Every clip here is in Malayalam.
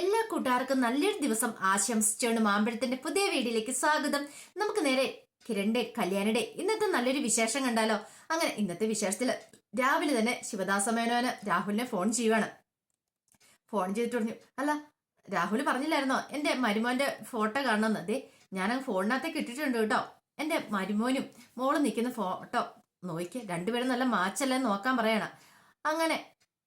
എല്ലാ കൂട്ടുകാർക്കും നല്ലൊരു ദിവസം ആശംസിച്ചുകൊണ്ട് മാമ്പഴത്തിന്റെ പുതിയ വീഡിയോയിലേക്ക് സ്വാഗതം. നമുക്ക് നേരെ കിരണ്ടെ കല്യാണിയുടെ ഇന്നത്തെ നല്ലൊരു വിശേഷം കണ്ടാലോ? അങ്ങനെ ഇന്നത്തെ വിശേഷത്തിൽ രാവിലെ തന്നെ ശിവദാസ മേനോന് രാഹുലിനെ ഫോൺ ചെയ്യുവാണ്. ഫോൺ ചെയ്തിട്ട് പറഞ്ഞു അല്ല രാഹുൽ പറഞ്ഞില്ലായിരുന്നോ? എന്റെ മരുമോന്റെ ഫോട്ടോ കാണണമെന്ന്. അതെ ഞാൻ ഫോണിനകത്തേക്ക് ഇട്ടിട്ടുണ്ട് കേട്ടോ. എന്റെ മരുമോനും മോളും നിൽക്കുന്ന ഫോട്ടോ നോക്കിയ രണ്ടുപേരും നല്ല മാച്ചല്ലേ നോക്കാൻ പറയണം. അങ്ങനെ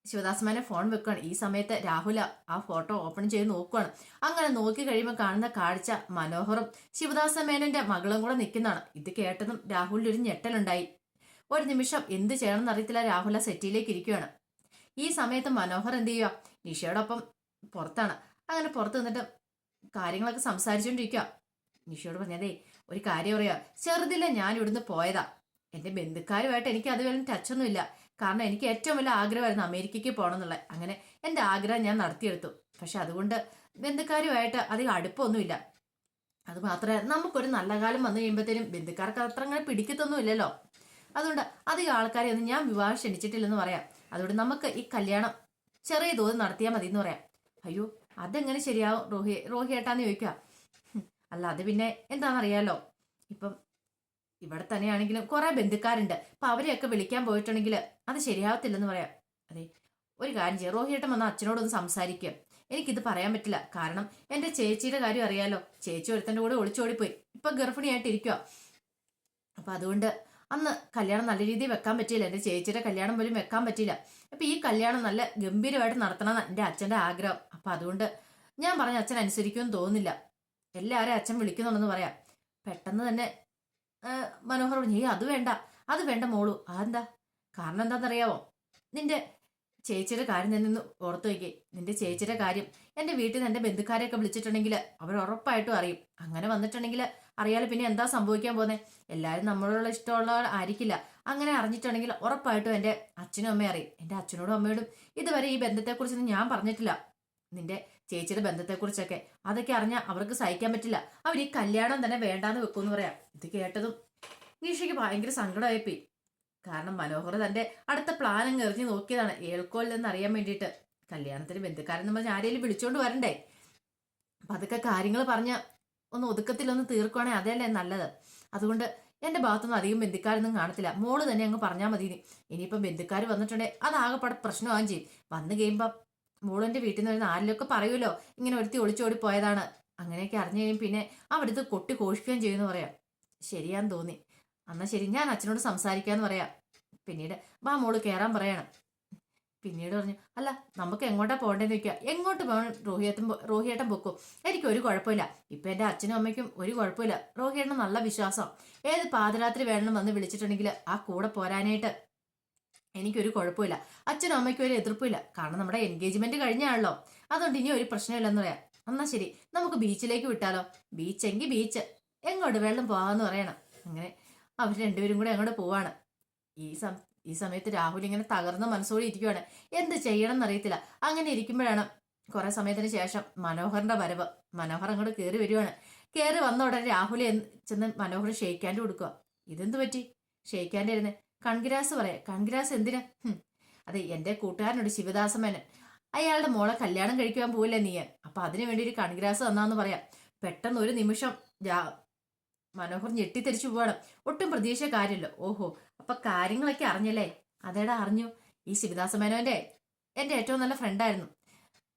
ശിവദാസമാനെ ഫോൺ വെക്കുകയാണ് ഈ സമയത്ത് രാഹുൽ ആ ഫോട്ടോ ഓപ്പൺ ചെയ്ത് നോക്കുകയാണ് അങ്ങനെ നോക്കി കഴിയുമ്പോൾ കാണുന്ന കാഴ്ച മനോഹറും ശിവദാസ മേനന്റെ മകളും കൂടെ നിൽക്കുന്നതാണ്. ഇത് കേട്ടതും രാഹുലിന് ഒരു ഞെട്ടലുണ്ടായി. ഒരു നിമിഷം എന്ത് ചെയ്യണമെന്ന് രാഹുൽ ആ സെറ്റിയിലേക്ക് ഇരിക്കുകയാണ് ഈ സമയത്ത് മനോഹർ എന്ത് ചെയ്യുക നിഷയോടൊപ്പം പുറത്താണ്. അങ്ങനെ പുറത്ത് നിന്നിട്ട് കാര്യങ്ങളൊക്കെ സംസാരിച്ചുകൊണ്ടിരിക്കുക നിഷയോട് പറഞ്ഞതേ ഒരു കാര്യം അറിയാം ചെറുതില്ല ഞാൻ ഇവിടുന്ന് പോയതാ. എന്റെ ബന്ധുക്കാരുമായിട്ട് എനിക്ക് അതുവരെ ടച്ചൊന്നുമില്ല കാരണം എനിക്ക് ഏറ്റവും വലിയ ആഗ്രഹമായിരുന്നു അമേരിക്കയ്ക്ക് പോകണം എന്നുള്ളത് അങ്ങനെ എന്റെ ആഗ്രഹം ഞാൻ നടത്തിയെടുത്തു. പക്ഷെ അതുകൊണ്ട് ബന്ധുക്കാരുമായിട്ട് അധികം അടുപ്പമൊന്നുമില്ല. അത് മാത്രമേ നമുക്കൊരു നല്ല കാലം വന്നു കഴിയുമ്പോഴത്തേനും ബന്ധുക്കാർക്ക് അത്ര അങ്ങനെ പിടിക്കത്തൊന്നുമില്ലല്ലോ. അതുകൊണ്ട് അധികം ആൾക്കാരെ ഒന്നും ഞാൻ വിവാഹം ക്ഷണിച്ചിട്ടില്ലെന്ന് പറയാം. അതുകൊണ്ട് നമുക്ക് ഈ കല്യാണം ചെറിയ തോതിൽ നടത്തിയാൽ മതി എന്ന് പറയാം. അയ്യോ അതെങ്ങനെ ശരിയാവും? റോഹി റോഹി ഏട്ടാന്ന് ചോദിക്കുക. അല്ല അത് പിന്നെ എന്താണെന്നറിയാലോ? ഇപ്പം ഇവിടെ തന്നെയാണെങ്കിലും കുറേ ബന്ധുക്കാരുണ്ട്. അപ്പൊ അവരെയൊക്കെ വിളിക്കാൻ പോയിട്ടുണ്ടെങ്കിൽ അത് ശരിയാവത്തില്ലെന്ന് പറയാം. അതെ ഒരു കാര്യം ചെയ്യാം. റോഹിയേട്ടൻ വന്ന അച്ഛനോടൊന്ന് സംസാരിക്കുക എനിക്കിത് പറയാൻ പറ്റില്ല. കാരണം എന്റെ ചേച്ചിയുടെ കാര്യം അറിയാലോ. ചേച്ചി ഒരുത്തന്റെ കൂടെ ഒളിച്ചോടിപ്പോയി. ഇപ്പൊ ഗർഭിണിയായിട്ട് ഇരിക്കുക അപ്പൊ അതുകൊണ്ട് അന്ന് കല്യാണം നല്ല രീതിയിൽ വെക്കാൻ പറ്റിയില്ല. എന്റെ ചേച്ചിയുടെ കല്യാണം പോലും വെക്കാൻ പറ്റിയില്ല. അപ്പൊ ഈ കല്യാണം നല്ല ഗംഭീരമായിട്ട് നടത്തണം എന്റെ അച്ഛന്റെ ആഗ്രഹം. അപ്പൊ അതുകൊണ്ട് ഞാൻ പറഞ്ഞ അച്ഛൻ അനുസരിക്കുമെന്ന് തോന്നുന്നില്ല. എല്ലാവരും അച്ഛൻ വിളിക്കുന്നുണ്ടെന്ന് പറയാം. പെട്ടെന്ന് തന്നെ മനോഹർ പറഞ്ഞു അത് വേണ്ട അത് വേണ്ട മോളു അതെന്താ? കാരണം എന്താണെന്നറിയാവോ? നിന്റെ ചേച്ചിയുടെ കാര്യം തന്നെ ഒന്ന് ഓർത്തു വയ്ക്കേ. നിന്റെ ചേച്ചിയുടെ കാര്യം എന്റെ വീട്ടിൽ നിന്ന് എന്റെ ബന്ധുക്കാരെയൊക്കെ വിളിച്ചിട്ടുണ്ടെങ്കിൽ അവർ ഉറപ്പായിട്ടും അറിയും. അങ്ങനെ വന്നിട്ടുണ്ടെങ്കിൽ അറിയാലോ പിന്നെ എന്താ സംഭവിക്കാൻ പോകുന്നത് എല്ലാവരും നമ്മളോടുള്ള ഇഷ്ടമുള്ള ആയിരിക്കില്ല. അങ്ങനെ അറിഞ്ഞിട്ടുണ്ടെങ്കിൽ ഉറപ്പായിട്ടും എന്റെ അച്ഛനും അമ്മയും അറിയും. എന്റെ അച്ഛനോടും അമ്മയോടും ഇതുവരെ ഈ ബന്ധത്തെക്കുറിച്ചൊന്നും ഞാൻ പറഞ്ഞിട്ടില്ല. നിന്റെ ചേച്ചിയുടെ ബന്ധത്തെക്കുറിച്ചൊക്കെ. അതൊക്കെ അറിഞ്ഞാൽ അവർക്ക് സഹിക്കാൻ പറ്റില്ല. അവർ ഈ കല്യാണം തന്നെ വേണ്ടാന്ന് വെക്കുമെന്ന് പറയാം. ഇത് കേട്ടതും നീഷയ്ക്ക് ഭയങ്കര സങ്കടമായിപ്പോയി. കാരണം മനോഹർ തന്റെ അടുത്ത പ്ലാൻ അങ്ങ് എറിഞ്ഞു നോക്കിയതാണ്. ഏൽക്കോൽ എന്ന് അറിയാൻ വേണ്ടിയിട്ട്. കല്യാണത്തിന് ബന്ധുക്കാരെന്ന് പറഞ്ഞ് ആരെയും വിളിച്ചോണ്ട് വരണ്ടേ? അപ്പൊ അതൊക്കെ കാര്യങ്ങൾ പറഞ്ഞ ഒന്ന് ഒതുക്കത്തിലൊന്ന് തീർക്കുവാണെങ്കിൽ അതല്ലേ നല്ലത്. അതുകൊണ്ട് എന്റെ ഭാഗത്തൊന്നും അധികം ബന്ധുക്കാരൊന്നും കാണത്തില്ല. മോൾ തന്നെ അങ്ങ് പറഞ്ഞാൽ മതി ഇനി. ഇനിയിപ്പം ബന്ധുക്കാർ വന്നിട്ടുണ്ടെങ്കിൽ അതാകെപ്പാടെ പ്രശ്നമാകും ചെയ്യും. വന്നു കഴിയുമ്പോൾ മോളെന്റെ വീട്ടിൽ നിന്ന് വരുന്ന ആരിലൊക്കെ പറയുമല്ലോ? ഇങ്ങനെ ഒരുത്തി ഒളിച്ചോടി പോയതാണ് അങ്ങനെയൊക്കെ അറിഞ്ഞു കഴിയും. പിന്നെ അവിടുത്തെ കൊട്ടി കോഷിക്കുകയും ചെയ്യുമെന്ന് പറയാം. ശരിയാന്ന് തോന്നി. എന്നാ ശരി ഞാൻ അച്ഛനോട് സംസാരിക്കാന്ന് പറയാം. പിന്നീട് വാ മോൾ കയറാൻ പറയണം. പിന്നീട് പറഞ്ഞു അല്ല നമുക്ക് എങ്ങോട്ടാ പോകേണ്ടതെന്ന് ചോദിക്കുക എങ്ങോട്ട് പോകണം രോഹിയേട്ടൻ റോഹിയേട്ടൻ പൊക്കും? എനിക്ക് ഒരു കുഴപ്പമില്ല. ഇപ്പൊ എന്റെ അച്ഛനും അമ്മയ്ക്കും ഒരു കുഴപ്പമില്ല. റോഹിയേട്ടന് നല്ല വിശ്വാസം. ഏത് പാതിരാത്രി വേണം വന്ന് വിളിച്ചിട്ടുണ്ടെങ്കിൽ ആ കൂടെ പോരാനായിട്ട് എനിക്കൊരു കുഴപ്പമില്ല. അച്ഛനും അമ്മയ്ക്കും ഒരു എതിർപ്പില്ല കാരണം നമ്മുടെ എൻഗേജ്മെന്റ് കഴിഞ്ഞാണല്ലോ. അതുകൊണ്ട് ഇനി ഒരു പ്രശ്നമില്ലെന്ന് പറയാം. എന്നാ ശരി. നമുക്ക് ബീച്ചിലേക്ക് വിട്ടാലോ? ബീച്ച് ബീച്ചെങ്കിൽ ബീച്ച് എങ്ങോട്ട് വെള്ളം പോവാന്ന് പറയണം. അങ്ങനെ അവർ രണ്ടുപേരും കൂടെ അങ്ങോട്ട് പോവാണ്. ഈ സം ഈ സമയത്ത് രാഹുൽ ഇങ്ങനെ തകർന്ന മനസ്സോടെ ഇരിക്കുവാണ്. എന്ത് ചെയ്യണം എന്നറിയത്തില്ല അങ്ങനെ ഇരിക്കുമ്പോഴാണ് കുറെ സമയത്തിന് ശേഷം മനോഹറിന്റെ വരവ്. മനോഹർ അങ്ങോട്ട് കയറി വരുവാണ്. കയറി വന്ന ഉടനെ രാഹുൽ ചെന്ന് മനോഹർ ഷെയ്ക്കാന്റെ കൊടുക്കുക ഇതെന്ത് പറ്റി? ഷെയ്ക്കാന്റെ ഇരുന്ന് കൺഗ്രാസ് പറയാം കൺഗ്രാസ് എന്തിനാ. അതെ എന്റെ കൂട്ടുകാരനോട് ശിവദാസമേനൻ. അയാളുടെ മോളെ കല്യാണം കഴിക്കാൻ പോവില്ല നീ? അപ്പൊ അതിനു വേണ്ടി ഒരു കൺഗ്രാസ് തന്നാന്ന് പറയാം. പെട്ടെന്ന് ഒരു നിമിഷം മനോഹർ ഞെട്ടിത്തെരിച്ചു പോവാണ്. ഒട്ടും പ്രതീക്ഷ കാര്യമില്ല. ഓഹോ അപ്പൊ കാര്യങ്ങളൊക്കെ അറിഞ്ഞല്ലേ? അതേടാ അറിഞ്ഞു. ഈ ശിവദാസ മേനോന്റെ എന്റെ ഏറ്റവും നല്ല ഫ്രണ്ടായിരുന്നു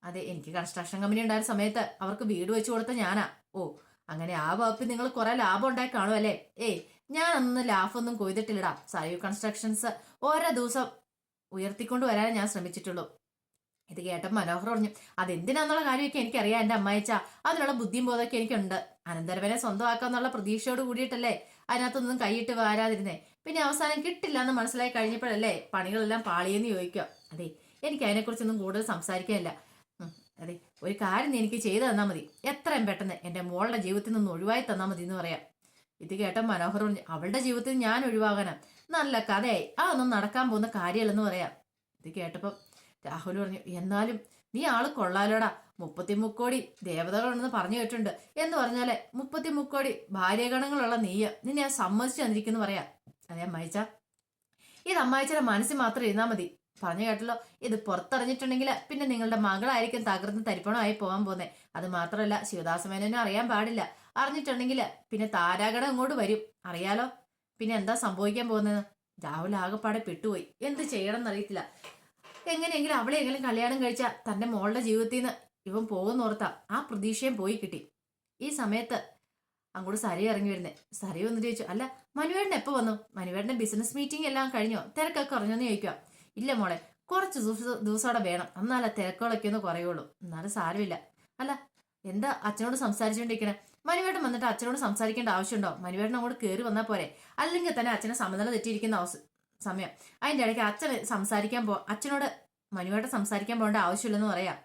അതെ എനിക്ക് കൺസ്ട്രക്ഷൻ കമ്പനി ഉണ്ടായിരുന്ന സമയത്ത് അവർക്ക് വീട് വെച്ചു കൊടുത്ത ഞാനാ. ഓ അങ്ങനെ ആ വകുപ്പിൽ നിങ്ങൾ കുറെ ലാഭം ഉണ്ടായി കാണും അല്ലേ? ഏയ് ഞാൻ അന്ന് ലാഭമൊന്നും കൊയ്തിട്ടില്ലടാ. സായു കൺസ്ട്രക്ഷൻസ് ഓരോ ദിവസം ഉയർത്തിക്കൊണ്ട് വരാനേ ഞാൻ ശ്രമിച്ചിട്ടുള്ളൂ. ഇത് കേട്ടപ്പോൾ മനോഹർ പറഞ്ഞു അതെന്തിനാന്നുള്ള കാര്യമൊക്കെ എനിക്കറിയാം എന്റെ അമ്മായിച്ച അതിനുള്ള ബുദ്ധിയും ബോധമൊക്കെ എനിക്കുണ്ട്. അനന്തരവനെ സ്വന്തമാക്കാന്നുള്ള പ്രതീക്ഷയോട് കൂടിയിട്ടല്ലേ അതിനകത്തൊന്നും കൈയിട്ട് വരാതിരുന്നേ. പിന്നെ അവസാനം കിട്ടില്ല എന്ന് മനസ്സിലായി കഴിഞ്ഞപ്പോഴല്ലേ പണികളെല്ലാം പാളിയെന്ന് ചോദിക്കുക. അതെ എനിക്ക് അതിനെക്കുറിച്ചൊന്നും കൂടുതൽ സംസാരിക്കാനില്ല. അതെ ഒരു കാര്യം എനിക്ക് ചെയ്തു തന്നാൽ മതി. എത്രയും പെട്ടെന്ന് എന്റെ മോളുടെ ജീവിതത്തിൽ നിന്ന് ഒഴിവായി തന്നാൽ മതി എന്ന് പറയാം. ഇത് കേട്ട മനോഹർ പറഞ്ഞു അവളുടെ ജീവിതത്തിൽ ഞാൻ ഒഴിവാകാനാ. നല്ല കഥയായി. അതൊന്നും നടക്കാൻ പോകുന്ന കാര്യമല്ലെന്ന് പറയാം. ഇത് കേട്ടപ്പോൾ രാഹുൽ പറഞ്ഞു എന്നാലും നീ ആൾ കൊള്ളാലോടാ. മുപ്പത്തി മുക്കോടി ദേവതകളുണ്ടെന്ന് പറഞ്ഞു കേട്ടിട്ടുണ്ട്. എന്ന് പറഞ്ഞാലേ മുപ്പത്തി മുക്കോടി ഭാര്യഗണങ്ങളുള്ള നീയ നിന്നെ ഞാൻ സമ്മതിച്ചു തന്നിരിക്കുന്നു പറയാം. അതെ അമ്മായിച്ച. ഇത് അമ്മായിച്ചയുടെ മനസ്സിൽ മാത്രം ഇരുന്നാൽ മതി. പറഞ്ഞു കേട്ടല്ലോ ഇത് പുറത്തറിഞ്ഞിട്ടുണ്ടെങ്കിൽ പിന്നെ നിങ്ങളുടെ മകളായിരിക്കും തകർന്ന് തരിപ്പണമായി പോകാൻ പോകുന്നത് അത് മാത്രമല്ല ശിവദാസമേനോനും അറിയാൻ പാടില്ല. അറിഞ്ഞിട്ടുണ്ടെങ്കിൽ പിന്നെ താരാഗണം അങ്ങോട്ട് വരും. അറിയാലോ? പിന്നെ എന്താ സംഭവിക്കാൻ പോകുന്നത്? രാഹുൽ ആകെപ്പാടെ പെട്ടുപോയി. എന്ത് ചെയ്യണം എന്നറിയത്തില്ല. എങ്ങനെയെങ്കിലും അവളെയെങ്കിലും കല്യാണം കഴിച്ചാൽ തന്റെ മോളുടെ ജീവിതത്തിൽ നിന്ന് ഇവൻ പോകുന്നോർത്താ ആ പ്രതീക്ഷയും പോയി കിട്ടി. ഈ സമയത്ത് അങ്ങോട്ട് സരി ഇറങ്ങി വരുന്നേ. സരി വന്നിട്ട് ചോദിച്ചു അല്ല മനുവേട്ടൻ എപ്പോൾ വന്നു? മനുവേടന്റെ ബിസിനസ് മീറ്റിംഗ് എല്ലാം കഴിഞ്ഞോ? തിരക്കൊക്കെ കുറഞ്ഞോന്ന് ചോദിക്കുക ഇല്ല മോളെ കുറച്ച് ദിവസം ദിവസം അവിടെ വേണം. എന്നാലേ തിരക്കുകളൊക്കെ ഒന്ന് കുറയുള്ളൂ. എന്നാലും സാരമില്ല. അല്ല എന്താ അച്ഛനോട് സംസാരിച്ചുകൊണ്ടിരിക്കണേ മനുവേട്ടൻ വന്നിട്ട് അച്ഛനോട് സംസാരിക്കേണ്ട ആവശ്യമുണ്ടോ? മനുവേട്ടൻ അങ്ങോട്ട് കയറി വന്നാൽ പോരെ. അല്ലെങ്കിൽ തന്നെ അച്ഛനെ സമനില തെറ്റിയിരിക്കുന്ന സമയം. അതിന്റെ ഇടയ്ക്ക് അച്ഛൻ സംസാരിക്കാൻ പോ അച്ഛനോട് മനുവേട്ടൻ സംസാരിക്കാൻ പോകേണ്ട ആവശ്യമില്ലെന്ന് പറയാം.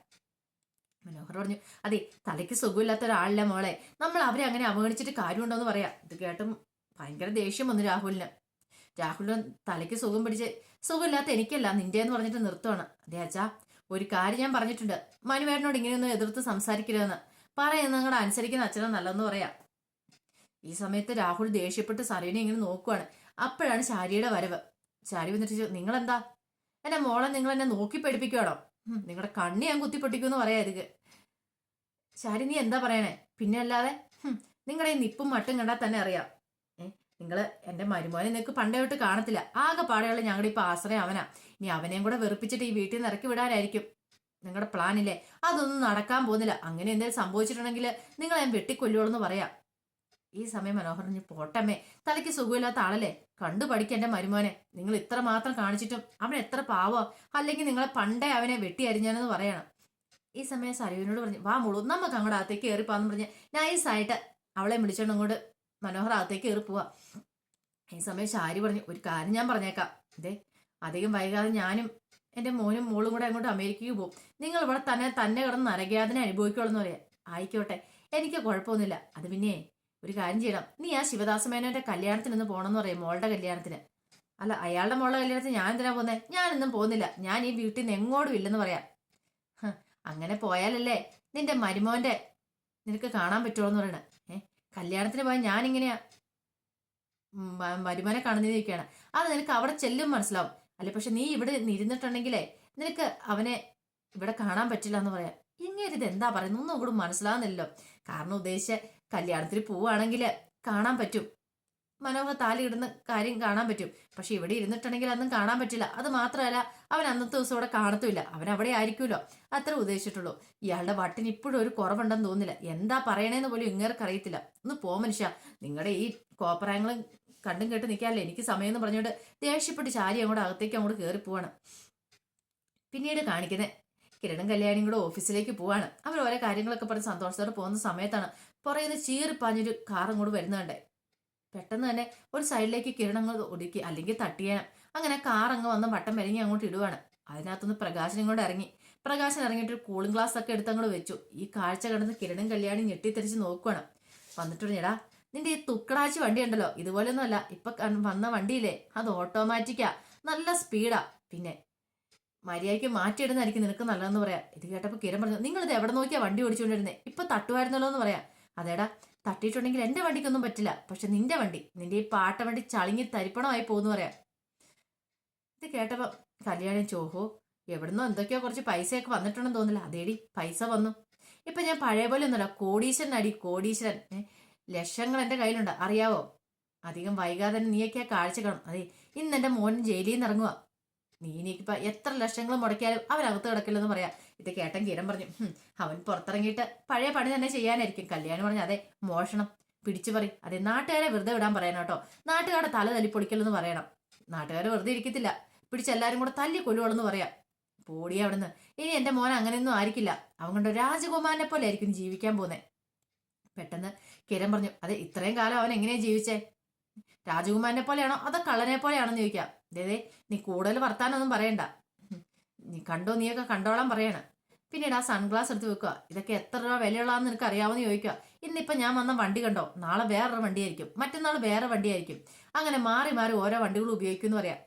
മനോഹർ പറഞ്ഞു അതെ തലയ്ക്ക് സുഖമില്ലാത്ത ഒരാളില്ല മോളെ. നമ്മൾ അവരെ അങ്ങനെ അവഗണിച്ചിട്ട് കാര്യമുണ്ടോ എന്ന് പറയാം. ഇത് കേട്ടും ഭയങ്കര ദേഷ്യം വന്നു രാഹുലിന്. രാഹുലിന് തലയ്ക്ക് സുഖം പിടിച്ച് സുഖമില്ലാത്ത എനിക്കല്ല നിന്റെ എന്ന് പറഞ്ഞിട്ട് നിർത്തുവാണ്. അതെ അച്ഛാ ഒരു കാര്യം ഞാൻ പറഞ്ഞിട്ടുണ്ട്. മനുവേട്ടനോട് ഇങ്ങനെയൊന്നും എതിർത്ത് സംസാരിക്കരുതെന്ന്. പറയുന്ന നിങ്ങളുടെ അനുസരിക്കുന്ന അച്ഛനെ നല്ലതെന്ന് പറയാം. ഈ സമയത്ത് രാഹുൽ ദേഷ്യപ്പെട്ട് സരീനെ ഇങ്ങനെ നോക്കുവാണ്. അപ്പോഴാണ് ശാരിയുടെ വരവ്. ശാരി വന്നിട്ട് നിങ്ങളെന്താ? എന്റെ മോളെ നിങ്ങൾ എന്നെ നോക്കി പഠിപ്പിക്കുവാണോ നിങ്ങളുടെ കണ്ണി ഞാൻ കുത്തിപ്പൊട്ടിക്കുമെന്ന് പറയാ ഇത് ശാരി നീ എന്താ പറയണേ? പിന്നെ അല്ലാതെ നിങ്ങളുടെ ഈ നിപ്പും മട്ടും കണ്ടാൽ തന്നെ അറിയാം. നിങ്ങൾ എന്റെ മരുമോനെ നിങ്ങൾക്ക് പണ്ടേ തൊട്ട് കാണത്തില്ല. ആകെ പാടെയുള്ള ഞങ്ങളുടെ ഇപ്പോൾ ആശ്രയം അവനാ. ഇനി അവനെയും കൂടെ വെറുപ്പിച്ചിട്ട് ഈ വീട്ടിൽ നിന്ന് ഇറക്കി വിടാനായിരിക്കും. നിങ്ങളുടെ പ്ലാനില്ലേ അതൊന്നും നടക്കാൻ പോകുന്നില്ല. അങ്ങനെ എന്തെങ്കിലും സംഭവിച്ചിട്ടുണ്ടെങ്കിൽ നിങ്ങൾ ഞാൻ വെട്ടിക്കൊല്ലുള്ളൂ പറയാം. ഈ സമയം പറഞ്ഞു, പോട്ടമ്മേ തലയ്ക്ക് സുഖമില്ലാത്ത ആളല്ലേ? കണ്ടു പഠിക്കുക എന്റെ മരുമോനെ. നിങ്ങൾ ഇത്ര മാത്രം കാണിച്ചിട്ടും അവൻ എത്ര പാവോ? അല്ലെങ്കിൽ നിങ്ങളെ പണ്ടേ അവനെ വെട്ടി അരിഞ്ഞാനെന്ന് പറയണം. ഈ സമയം സരുവിനോട് പറഞ്ഞു വാ മുളു നമുക്ക് അങ്ങോട്ട് അകത്തേക്ക് കയറിപ്പോന്ന് പറഞ്ഞ് നൈസായിട്ട് അവളെ വിളിച്ചോണ്ട് അങ്ങോട്ട് മനോഹർ അകത്തേക്ക് കയറി പോവാ. ഈ സമയം ശാരി പറഞ്ഞു ഒരു കാര്യം ഞാൻ പറഞ്ഞേക്കാം. ഇതേ അധികം വൈകാതെ ഞാനും എന്റെ മോനും മോളും കൂടെ അങ്ങോട്ട് അമേരിക്കയ്ക്ക് പോകും നിങ്ങൾ ഇവിടെ തന്നെ തന്നെ കിടന്ന് നരകയാതന അനുഭവിക്കുള്ളൂ പറയാം. ആയിക്കോട്ടെ എനിക്ക് കുഴപ്പമൊന്നുമില്ല. അത് പിന്നെ ഒരു കാര്യം ചെയ്യണം. നീ ആ ശിവദാസമേനോന്റെ കല്യാണത്തിന് ഒന്ന് പോകണമെന്ന് പറയും മോളുടെ കല്യാണത്തിന്. അല്ല അയാളുടെ മോളുടെ കല്യാണത്തിന് ഞാൻ എന്തിനാ പോകുന്നത് ഞാനൊന്നും പോകുന്നില്ല ഞാൻ ഈ വീട്ടിൽ നിന്ന് എങ്ങോട്ടും ഇല്ലെന്ന് പറയാം. അങ്ങനെ പോയാലല്ലേ നിന്റെ മരുമോന്റെ നിനക്ക് കാണാൻ പറ്റുമോ എന്ന് പറയണേ. കല്യാണത്തിന് പോയാൽ ഞാനിങ്ങനെയാ വരുമാനം കാണുന്നതിരിക്കുകയാണ് അത് നിനക്ക് അവിടെ ചെല്ലും മനസ്സിലാവും. അല്ലെ പക്ഷെ നീ ഇവിടെ ഇരുന്നിട്ടുണ്ടെങ്കിലേ നിനക്ക് അവനെ ഇവിടെ കാണാൻ പറ്റില്ല എന്ന് പറയാം. ഇങ്ങനെ ഇത് എന്താ പറയുന്നത് ഒന്നും കൂടെ മനസ്സിലാവുന്നില്ലല്ലോ. കാരണം ഉദ്ദേശിച്ച കല്യാണത്തിന് പോവുകയാണെങ്കിൽ കാണാൻ പറ്റും. മനോഹർ താലി ഇടുന്ന കാര്യം കാണാൻ പറ്റും. പക്ഷെ ഇവിടെ ഇരുന്നിട്ടുണ്ടെങ്കിൽ അതൊന്നും കാണാൻ പറ്റില്ല. അത് മാത്രമല്ല അവൻ അന്നത്തെ ദിവസം ഇവിടെ കാണത്തുമില്ല. അവൻ അവിടെ ആയിരിക്കുമല്ലോ. അത്ര ഉദ്ദേശിച്ചിട്ടുള്ളൂ. ഇയാളുടെ വട്ടിന് ഇപ്പോഴും ഒരു കുറവുണ്ടെന്ന് തോന്നില്ല എന്താ പറയണേന്ന് പോലും ഇങ്ങേർക്ക് അറിയത്തില്ല. ഒന്ന് പോ മനുഷ്യ. നിങ്ങളുടെ ഈ കോപ്പറായങ്ങളും കണ്ടും കേട്ട് നിൽക്കാല്ലേ? എനിക്ക് സമയം എന്ന് പറഞ്ഞുകൊണ്ട് ദേഷ്യപ്പെട്ട് ചാരി അങ്ങോട്ട് അകത്തേക്ക് അങ്ങോട്ട് കയറി പോവാണ്. പിന്നീട് കാണിക്കുന്നത് കിരണും കല്യാണിയും കൂടെ ഓഫീസിലേക്ക് പോവാണ്. അവർ ഓരോ കാര്യങ്ങളൊക്കെ പറഞ്ഞ് സന്തോഷത്തോടെ പോകുന്ന സമയത്താണ് പുറയുന്ന ചീറിപ്പാഞ്ഞൊരു കാർ അങ്ങോട്ട് വരുന്നുണ്ടേ പെട്ടെന്ന് തന്നെ ഒരു സൈഡിലേക്ക് കിരണങ്ങൾ ഒടുക്കി അല്ലെങ്കിൽ തട്ടിയാൻ അങ്ങനെ കാർ അങ്ങ് വന്ന് വട്ടം വരങ്ങി അങ്ങോട്ട് ഇടുവാണ്. അതിനകത്തുനിന്ന് പ്രകാശൻ ഇങ്ങോട്ട് ഇറങ്ങി. പ്രകാശൻ ഇറങ്ങിയിട്ട് ഒരു കൂളിംഗ് ഗ്ലാസ് ഒക്കെ എടുത്ത് അങ്ങോട്ട് വെച്ചു. ഈ കാഴ്ച കിടന്ന് കിരണും കല്യാണി ഞെട്ടിത്തെറിച്ച് നോക്കുവാണ്. വന്നിട്ട് എടാ നിന്റെ ഈ തുക്കടാച്ചി വണ്ടി ഉണ്ടല്ലോ ഇതുപോലെയൊന്നുമല്ല. ഇപ്പൊ വന്ന വണ്ടിയില്ലേ? അത് ഓട്ടോമാറ്റിക്കാ നല്ല സ്പീഡാ പിന്നെ മര്യാദയ്ക്ക് മാറ്റിയിടുന്നതായിരിക്കും നിനക്ക് നല്ലതെന്ന് പറയാം. ഇത് കേട്ടപ്പോൾ കിരൺ പറഞ്ഞു നിങ്ങൾ ഇത് എവിടെ നോക്കിയാ വണ്ടി ഓടിച്ചുകൊണ്ടിരുന്നേ? ഇപ്പൊ തട്ടുമായിരുന്നല്ലോ എന്ന് പറയാം. അതേടാ തട്ടിയിട്ടുണ്ടെങ്കിൽ എന്റെ വണ്ടിക്കൊന്നും പറ്റില്ല. പക്ഷെ നിന്റെ വണ്ടി നിന്റെ ഈ പാട്ട വണ്ടി ചളിങ്ങി തരിപ്പണമായി പോകുന്നു പറയാ. ഇത് കേട്ടപ്പോ കല്യാണി ചോഹോ എവിടുന്നോ എന്തൊക്കെയോ കുറച്ച് പൈസയൊക്കെ വന്നിട്ടുണ്ടെന്ന് തോന്നില്ല അതേടി പൈസ വന്നു. ഇപ്പൊ ഞാൻ പഴയ പോലെ ഒന്നുമല്ല കോടീശ്വരൻ അടി കോടീശ്വരൻ. ലക്ഷങ്ങൾ എന്റെ കയ്യിലുണ്ട്. അറിയാവോ? അധികം വൈകാതെ തന്നെ നീയൊക്കെ ആ കാഴ്ച കാണും. അതെ ഇന്ന് എന്റെ മോൻ ജയിലിൽ നിന്ന് ഇറങ്ങുക നീ എനിക്കിപ്പോ എത്ര ലക്ഷങ്ങൾ മുടക്കിയാലും അവനകത്ത് കിടക്കില്ലെന്ന് പറയാം. ഇത് കേട്ടൻ കീരൻ പറഞ്ഞു അവൻ പുറത്തിറങ്ങിയിട്ട് പഴയ പണി തന്നെ ചെയ്യാനായിരിക്കും. കല്യാണം പറഞ്ഞു അതെ മോഷണം. പിടിച്ചു പറി. അതെ നാട്ടുകാരെ വെറുതെ വിടാൻ പറയണം കേട്ടോ. നാട്ടുകാരുടെ തല തല്ലി പൊളിക്കലെന്ന് പറയണം. നാട്ടുകാരെ വെറുതെ ഇരിക്കത്തില്ല. പിടിച്ചെല്ലാരും കൂടെ തല്ലി കൊല്ലുവളെന്ന് പറയാം. പോടി അവിടുന്ന്. ഇനി എന്റെ മോൻ അങ്ങനെയൊന്നും ആയിരിക്കില്ല. അവൻ കൊണ്ട് രാജകുമാരനെ പോലെ ആയിരിക്കും ജീവിക്കാൻ പോകുന്നത് പെട്ടെന്ന് കിരൺ പറഞ്ഞു അതെ ഇത്രയും കാലം അവൻ എങ്ങനെയാ ജീവിച്ചേ? രാജകുമാരനെ പോലെയാണോ? അതോ കള്ളനെ പോലെയാണോ ചോദിക്കാം. ദേ നീ കൂടുതൽ വർത്താനൊന്നും പറയണ്ട. നീ കണ്ടോ? നീയൊക്കെ കണ്ടോളാൻ പറയണ. പിന്നീട് ആ സൺഗ്ലാസ് എടുത്ത് വെക്കുക. ഇതൊക്കെ എത്ര രൂപ വിലയുള്ളതെന്ന് നിനക്ക് അറിയാമെന്ന് ചോദിക്കുക. ഇന്നിപ്പോൾ ഞാൻ വന്ന വണ്ടി കണ്ടോ? നാളെ വേറൊരു വണ്ടിയായിരിക്കും. മറ്റന്നാൾ വേറെ വണ്ടിയായിരിക്കും. അങ്ങനെ മാറി മാറി ഓരോ വണ്ടികൾ ഉപയോഗിക്കുമെന്ന് പറയാം.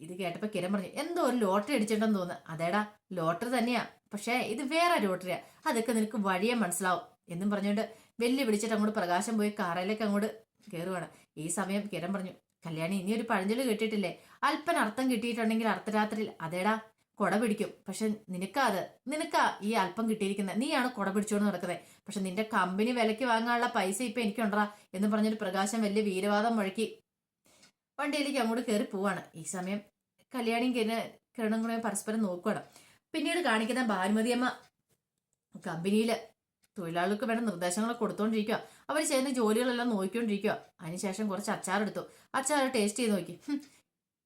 ഇത് കേട്ടപ്പോൾ കിരൺ പറഞ്ഞു എന്തോ ഒരു ലോട്ടറി അടിച്ചിട്ടെന്ന് തോന്നുന്നു. അതേടാ ലോട്ടറി തന്നെയാ. പക്ഷേ ഇത് വേറെ ലോട്ടറിയാ. അതൊക്കെ നിനക്ക് വഴിയെ മനസ്സിലാവും. എന്നും പറഞ്ഞുകൊണ്ട് വെല്ലു വിളിച്ചിട്ട് അങ്ങോട്ട് പ്രകാശം പോയി കാറയിലേക്ക് അങ്ങോട്ട് കയറുവാണ് ഈ സമയം കിരൺ പറഞ്ഞു കല്യാണി ഇനി ഒരു പഴഞ്ചൊല്ലി കേട്ടിട്ടില്ലേ? അല്പൻ അർത്ഥം കിട്ടിയിട്ടുണ്ടെങ്കിൽ അർദ്ധരാത്രിയിൽ. അതേടാ കൊട പിടിക്കും. പക്ഷെ നിനക്കാ അത്. നിനക്കാ ഈ അല്പം കിട്ടിയിരിക്കുന്നത് നീയാണ് കൊട പിടിച്ചോണ്ട് നടക്കുന്നത് പക്ഷെ നിന്റെ കമ്പനി വിലയ്ക്ക് വാങ്ങാനുള്ള പൈസ ഇപ്പൊ എനിക്കുണ്ടാ എന്ന് പറഞ്ഞൊരു പ്രകാശം വലിയ വീരവാദം മുഴക്കി. വണ്ടിയിലേക്ക് അങ്ങോട്ട് കയറി പോവാണ്. ഈ സമയം കല്യാണിയും കിരണ കിരണങ്ങളും പരസ്പരം നോക്കുകയാണ് പിന്നീട് കാണിക്കുന്ന ഭാനുമതിയമ്മ കമ്പനിയിൽ തൊഴിലാളികൾക്ക് വേണ്ട നിർദ്ദേശങ്ങൾ കൊടുത്തോണ്ടിരിക്കുക അവർ ചെയ്യുന്ന ജോലികളെല്ലാം നോക്കിക്കൊണ്ടിരിക്കുക അതിനുശേഷം കുറച്ച് അച്ചാറെടുത്തു അച്ചാർ ടേസ്റ്റ് ചെയ്ത് നോക്കി.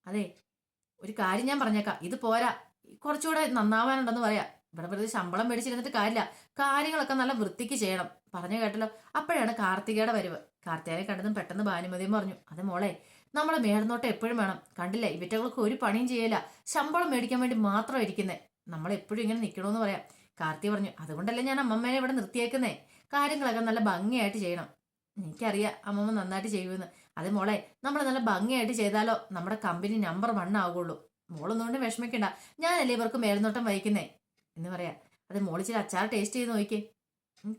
അതെ ഒരു കാര്യം ഞാൻ പറഞ്ഞേക്കാം. ഇത് പോരാ. കുറച്ചുകൂടെ നന്നാവാനുണ്ടെന്ന് പറയാ. ഇവിടെ വെറുതെ ശമ്പളം മേടിച്ചിരുന്നിട്ട് കാര്യമില്ല. കാര്യങ്ങളൊക്കെ നല്ല വൃത്തിക്ക് ചെയ്യണം. പറഞ്ഞു കേട്ടല്ലോ. അപ്പോഴാണ് കാർത്തികയുടെ വരവ്. കാർത്തികനെ കണ്ടതും പെട്ടെന്ന് ഭാനുമതിയും പറഞ്ഞു അത് മോളെ നമ്മളെ മേൽനോട്ടം എപ്പോഴും വേണം. കണ്ടില്ലേ ഇവറ്റകൾക്ക് ഒരു പണിയും ചെയ്യില്ല ശമ്പളം മേടിക്കാൻ വേണ്ടി മാത്രം ഇരിക്കുന്നേ. നമ്മൾ എപ്പോഴും ഇങ്ങനെ നിൽക്കണമെന്ന് പറയാം. കാർത്തി പറഞ്ഞു അതുകൊണ്ടല്ലേ ഞാൻ അമ്മമ്മേനെ ഇവിടെ നിർത്തിയേക്കുന്നേ? കാര്യങ്ങളൊക്കെ നല്ല ഭംഗിയായിട്ട് ചെയ്യണം. എനിക്കറിയാം അമ്മമ്മ നന്നായിട്ട് ചെയ്യുമെന്ന്. അത് മോളെ നമ്മൾ നല്ല ഭംഗിയായിട്ട് ചെയ്താലോ നമ്മുടെ കമ്പനി നമ്പർ വൺ ആകുള്ളൂ മോളൊന്നുകൊണ്ട് വിഷമിക്കണ്ട. ഞാനല്ലേ ഇവർക്ക് മേൽനോട്ടം വഹിക്കുന്നേ? എന്ന് പറയാ. അത് മോൾ ചില അച്ചാർ ടേസ്റ്റ് ചെയ്ത് നോക്കിയേ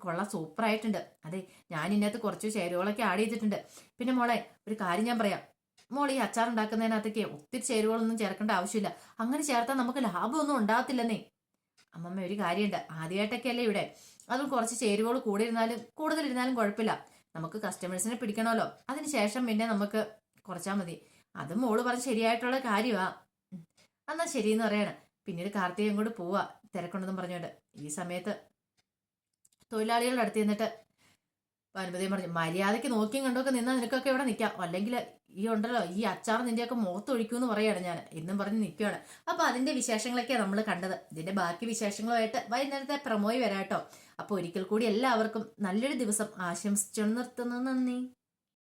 കൊള്ളാം. സൂപ്പർ ആയിട്ടുണ്ട്. അതെ ഞാൻ ഇതിനകത്ത് കുറച്ച് ചേരുവകളൊക്കെ ആഡ് ചെയ്തിട്ടുണ്ട്. പിന്നെ മോളെ ഒരു കാര്യം ഞാൻ പറയാം. മോൾ ഈ അച്ചാർ ഉണ്ടാക്കുന്നതിനകത്തേക്ക് ഒത്തിരി ചേരുവകളൊന്നും ചേർക്കേണ്ട ആവശ്യമില്ല. അങ്ങനെ ചേർത്താൽ നമുക്ക് ലാഭമൊന്നും ഉണ്ടാകത്തില്ലെന്നേ. അമ്മമ്മ ഒരു കാര്യമുണ്ട് ആദ്യമായിട്ടൊക്കെ അല്ലേ ഇവിടെ. അതും കുറച്ച് ചേരുവകൾ കൂടെ ഇരുന്നാലും കൂടുതൽ ഇരുന്നാലും കുഴപ്പമില്ല. നമുക്ക് കസ്റ്റമേഴ്സിനെ പിടിക്കണമല്ലോ. അതിനുശേഷം പിന്നെ നമുക്ക് കുറച്ചാൽ മതി. അത് മോൾ പറഞ്ഞ ശരിയായിട്ടുള്ള കാര്യമാ. എന്നാ ശരിയെന്ന് പറയണം. പിന്നീട് കാർത്തികയും കൂടെ പോവാ. തിരക്കുണ്ടെന്നും പറഞ്ഞോണ്ട് ഈ സമയത്ത് തൊഴിലാളികളുടെ അടുത്ത് നിന്നിട്ട് അനുമതിയും പറഞ്ഞു മര്യാദയ്ക്ക് നോക്കിയും കണ്ടൊക്കെ നിന്നാൽ നിനക്കൊക്കെ ഇവിടെ നിൽക്കാം അല്ലെങ്കിൽ ഈ ഉണ്ടല്ലോ ഈ അച്ചാർ നിന്റെയൊക്കെ മുഖത്തൊഴിക്കൂന്ന് പറയാണ് ഞാൻ എന്നും പറഞ്ഞ് നിൽക്കുകയാണ് അപ്പൊ അതിന്റെ വിശേഷങ്ങളൊക്കെയാണ് നമ്മൾ കണ്ടത്. ഇതിന്റെ ബാക്കി വിശേഷങ്ങളുമായിട്ട് വൈകുന്നേരത്തെ പ്രമോയി വരാട്ടോ. അപ്പൊ ഒരിക്കൽ കൂടി എല്ലാവർക്കും നല്ലൊരു ദിവസം ആശംസിച്ചു നിർത്തുന്നു. നന്ദി.